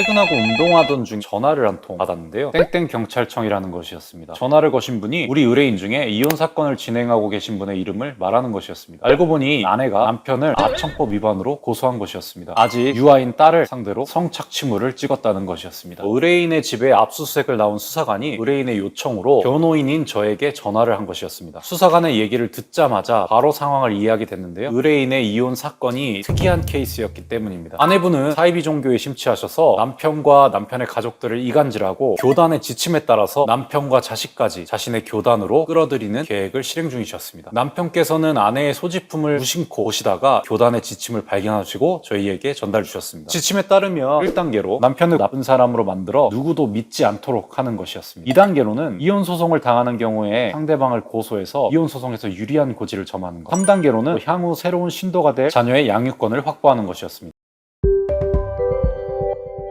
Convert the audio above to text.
퇴근하고 운동하던 중 전화를 한 통 받았는데요. 땡땡 경찰청이라는 것이었습니다. 전화를 거신 분이 우리 의뢰인 중에 이혼 사건을 진행하고 계신 분의 이름을 말하는 것이었습니다. 알고 보니 아내가 남편을 아청법 위반으로 고소한 것이었습니다. 아직 유아인 딸을 상대로 성착취물을 찍었다는 것이었습니다. 의뢰인의 집에 압수수색을 나온 수사관이 의뢰인의 요청으로 변호인인 저에게 전화를 한 것이었습니다. 수사관의 얘기를 듣자마자 바로 상황을 이해하게 됐는데요. 의뢰인의 이혼 사건이 특이한 케이스였기 때문입니다. 아내분은 사이비 종교에 심취하셔서 남 편과 남편의 가족들을 이간질하고 교단의 지침에 따라서 남편과 자식까지 자신의 교단으로 끌어들이는 계획을 실행 중이셨습니다. 남편께서는 아내의 소지품을 무심코 보시다가 교단의 지침을 발견하시고 저희에게 전달 주셨습니다. 지침에 따르면 1단계로 남편을 나쁜 사람으로 만들어 누구도 믿지 않도록 하는 것이었습니다. 2단계로는 이혼 소송을 당하는 경우에 상대방을 고소해서 이혼 소송에서 유리한 고지를 점하는 것. 3단계로는 향후 새로운 신도가 될 자녀의 양육권을 확보하는 것이었습니다.